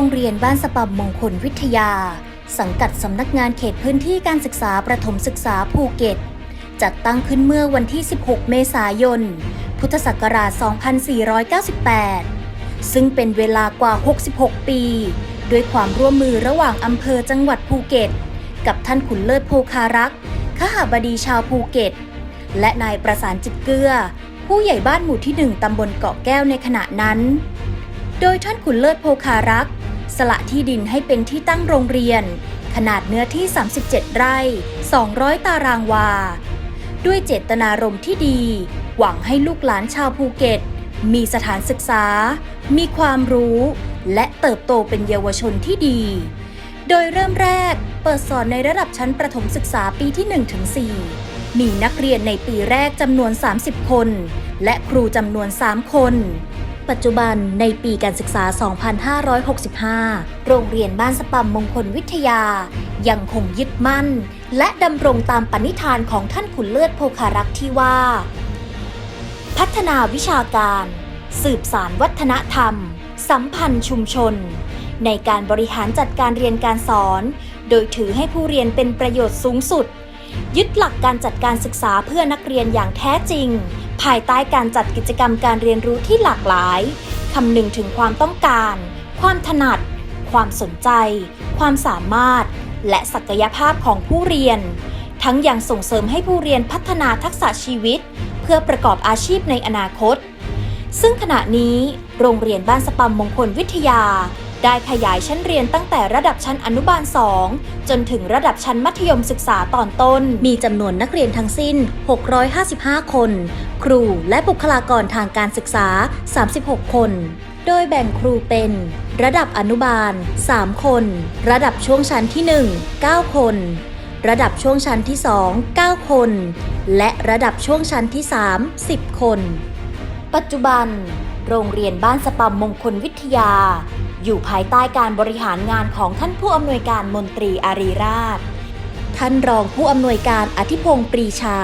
รงเรียนบ้านสปัมมงคลวิทยา สังกัดสำนักงานเขตพื้นที่การศึกษาประถมศึกษาภูเก็ต จัดตั้งขึ้นเมื่อวันที่ 16 เมษายน พุทธศักราช 2498 ซึ่งเป็นเวลากว่า 66 ปี ด้วยความร่วมมือระหว่างอำเภอจังหวัดภูเก็ต กับท่านขุนเลิศโพคารักษ์ขหาบดีชาวภูเก็ต และนายประสานจิตเกลือผู้ใหญ่บ้านหมู่ที่หนึ่งตำบลเกาะแก้วในขณะนั้น โดยท่านขุนเลิศโพคารักษ์ สละที่ดินให้เป็นที่ตั้งโรงเรียน ขนาดเนื้อที่ 37 ไร่ 200 ตารางวา ด้วยเจตนารมณ์ที่ดี หวังให้ลูกหลานชาวภูเก็ต มีสถานศึกษา มีความรู้ และเติบโตเป็นเยาวชนที่ดี โดยเริ่มแรกเปิดสอนในระดับชั้นประถมศึกษาปีที่ 1-4 มีนักเรียนในปีแรกจำนวน 30 คน และครูจำนวน 3 คน ปัจจุบันในปีการศึกษา 2565 โรงเรียนบ้านสปัมมงคลวิทยา ยังคงยึดมั่น และดำรงตามปณิธานของท่านขุนเลือดโพคารักษ์ที่ว่า พัฒนาวิชาการ สืบสารวัฒนธรรม สัมพันธ์ชุมชน ในการบริหารจัดการเรียนการสอน โดยถือให้ผู้เรียนเป็นประโยชน์สูงสุด ยึดหลักการจัดการศึกษาเพื่อนักเรียนอย่างแท้จริง ภายใต้การจัดกิจกรรมการเรียนรู้ที่หลากหลาย คำนึงถึงความต้องการ ความถนัด ความสนใจ ความสามารถ และศักยภาพของผู้เรียน ทั้งยังส่งเสริมให้ผู้เรียนพัฒนาทักษะชีวิต เพื่อประกอบอาชีพในอนาคต ซึ่งขณะนี้ โรงเรียนบ้านสปัมมงคลวิทยา ได้ขยายชั้นเรียนตั้งแต่ระดับชั้นอนุบาล 2 จนถึงระดับชั้นมัธยมศึกษาตอนต้น มีจำนวนนักเรียนทั้งสิ้น 655 คน ครูและบุคลากรทางการศึกษา 36 คน โดยแบ่งครูเป็น ระดับอนุบาล 3 คน ระดับช่วงชั้นที่ 1 9 คน ระดับช่วงชั้นที่ 2 9 คน และระดับช่วงชั้นที่ 3 10 คน ปัจจุบัน โรงเรียนบ้านสปัมมงคลวิทยา อยู่ภายใต้การบริหารงานของท่านผู้อำนวยการมนตรีอารีราช ท่านรองผู้อำนวยการอธิพงศ์ปรีชา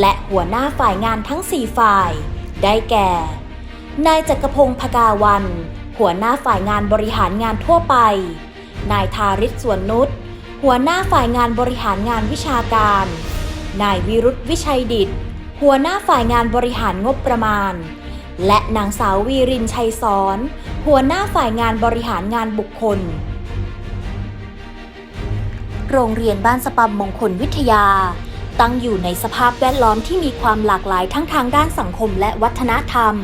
และหัวหน้าฝ่ายงานทั้ง 4 ฝ่าย ได้แก่ นายจักรพงศ์พกาวัน หัวหน้าฝ่ายงานบริหารงานทั่วไป นายทาริศสวนนุชหัวหน้าฝ่ายงานบริหารงานวิชาการ นายวิรุธวิชัยดิต หัวหน้าฝ่ายงานบริหารงบประมาณ และนางสาววีรินชัยสอน หัวหน้าฝ่ายงานบริหารงานบุคคล โรงเรียนบ้านสปัมมงคลวิทยา ตั้งอยู่ในสภาพแวดล้อมที่มีความหลากหลายทั้งทางด้านสังคมและวัฒนธรรม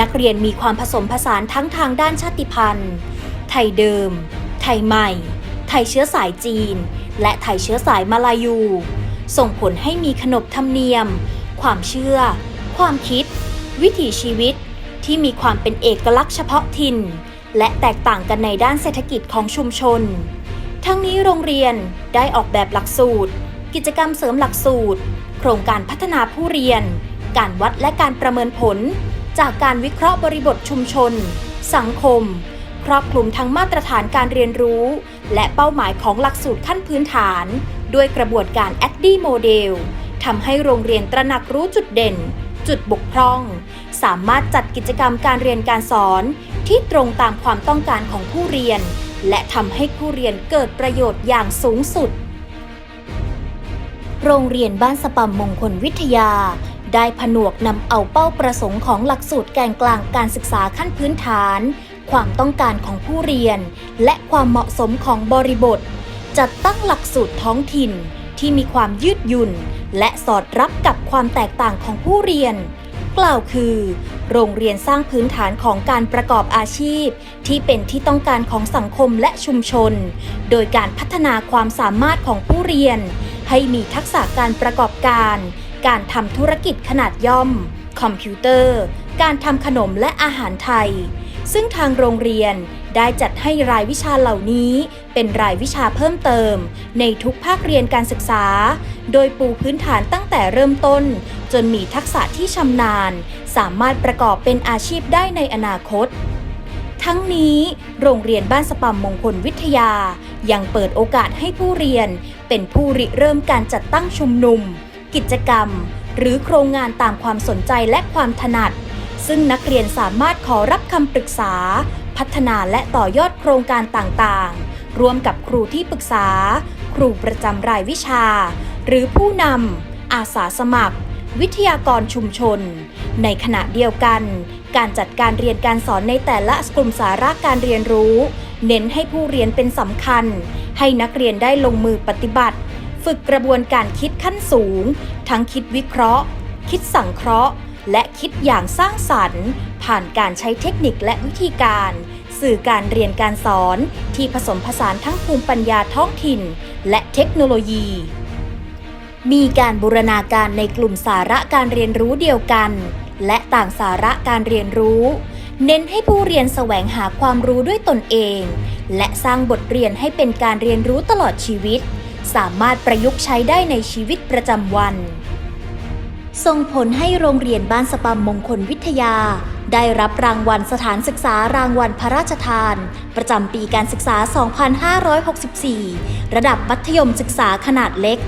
นักเรียนมีความผสมผสานทั้งทางด้านชาติพันธุ์ ไทยเดิม ไทยใหม่ ไทยเชื้อสายจีน และไทยเชื้อสายมาลายู ส่งผลให้มีขนบธรรมเนียม ความเชื่อ ความคิด วิถีชีวิตที่มีความเป็นเอกลักษณ์เฉพาะถิ่น และแตกต่างกันในด้านเศรษฐกิจของชุมชน ทั้งนี้โรงเรียนได้ออกแบบหลักสูตร กิจกรรมเสริมหลักสูตร โครงการพัฒนาผู้เรียน การวัดและการประเมินผล จากการวิเคราะห์บริบทชุมชน สังคม ครอบคลุมทั้งมาตรฐานการเรียนรู้ และเป้าหมายของหลักสูตรขั้นพื้นฐาน ด้วยกระบวนการ a d d i Model ทำให้โรงเรียนตระหนักรู้จุดเด่น จุดบกพร่อง สามารถจัดกิจกรรมการเรียนการสอนที่ตรงตามความต้องการของผู้เรียน และทำให้ผู้เรียนเกิดประโยชน์อย่างสูงสุด โรงเรียนบ้านสปัมมงคลวิทยา ได้ผนวกนำเอาเป้าประสงค์ของหลักสูตรแกนกลางการศึกษาขั้นพื้นฐาน ความต้องการของผู้เรียน และความเหมาะสมของบริบท จัดตั้งหลักสูตรท้องถิ่น ที่มีความยืดหยุ่น และสอดรับกับความแตกต่างของผู้เรียน กล่าวคือ โรงเรียนสร้างพื้นฐานของการประกอบอาชีพ ที่เป็นที่ต้องการของสังคมและชุมชน โดยการพัฒนาความสามารถของผู้เรียน ให้มีทักษะการประกอบการ การทำธุรกิจขนาดย่อม คอมพิวเตอร์ การทำขนมและอาหารไทย ซึ่งทางโรงเรียนได้จัดให้รายวิชาเหล่านี้ เป็นรายวิชาเพิ่มเติม ในทุกภาคเรียนการศึกษา โดยปูพื้นฐานตั้งแต่เริ่มต้น จนมีทักษะที่ชำนาญ สามารถประกอบเป็นอาชีพได้ในอนาคต ทั้งนี้โรงเรียนบ้านสปัมมงคลวิทยา ยังเปิดโอกาสให้ผู้เรียน เป็นผู้ริเริ่มการจัดตั้งชุมนุม กิจกรรม หรือโครงงานตามความสนใจและความถนัดซึ่งนักเรียนสามารถ ขอรับคำปรึกษา พัฒนาและต่อยอดโครงการต่างๆ ร่วมกับครูที่ปรึกษา ครูประจำรายวิชา หรือผู้นำอาสาสมัคร วิทยากรชุมชน ในขณะเดียวกัน การจัดการเรียนการสอนในแต่ละกลุ่มสาระการเรียนรู้ เน้นให้ผู้เรียนเป็นสำคัญ ให้นักเรียนได้ลงมือปฏิบัติ ฝึกกระบวนการคิดขั้นสูง ทั้งคิดวิเคราะห์ คิดสังเคราะห์ และคิดอย่างสร้างสรรค์ ผ่านการใช้เทคนิคและวิธีการ สื่อการเรียนการสอนที่ผสมผสานทั้งภูมิปัญญาท้องถิ่น และเทคโนโลยี มีการบูรณาการในกลุ่มสาระการเรียนรู้เดียวกัน และต่างสาระการเรียนรู้ เน้นให้ผู้เรียนแสวงหาความรู้ด้วยตนเอง และสร้างบทเรียนให้เป็นการเรียนรู้ตลอดชีวิต สามารถประยุกต์ใช้ได้ในชีวิตประจำวัน ส่งผลให้โรงเรียนบ้านสปัมมงคลวิทยา ได้รับรางวัลสถานศึกษารางวัลพระราชทาน ประจำปีการศึกษา 2564 ระดับมัธยมศึกษาขนาดเล็ก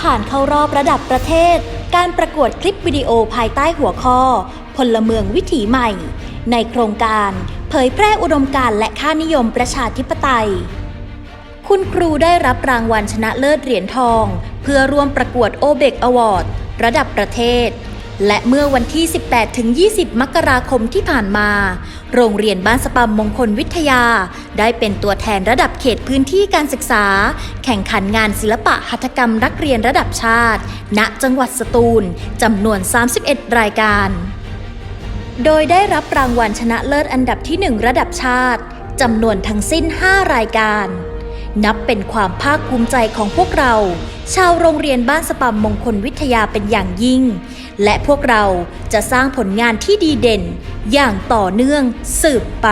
ผ่านเข้ารอบระดับประเทศ การประกวดคลิปวิดีโอภายใต้หัวข้อ พลเมืองวิถีใหม่ ในโครงการเผยแพร่อุดมการณ์และค่านิยมประชาธิปไตย คุณครูได้รับรางวัลชนะเลิศเหรียญทอง เพื่อร่วมประกวดโอเบกอวอร์ด ระดับประเทศ และเมื่อวันที่ 18-20 มกราคมที่ผ่านมา โรงเรียนบ้านสปัมมงคลวิทยา ได้เป็นตัวแทนระดับเขตพื้นที่การศึกษา แข่งขันงานศิลปะหัตถกรรมนักเรียนระดับชาติ ณ จังหวัดสตูลจำนวน 31 รายการ โดยได้รับรางวัลชนะเลิศอันดับที่ 1 ระดับชาติจำนวนทั้งสิ้น 5 รายการ นับเป็นความภาคภูมิใจของพวกเรา ชาวโรงเรียนบ้านสปัมมงคลวิทยาเป็นอย่างยิ่ง และพวกเราจะสร้างผลงานที่ดีเด่น อย่างต่อเนื่องสืบไป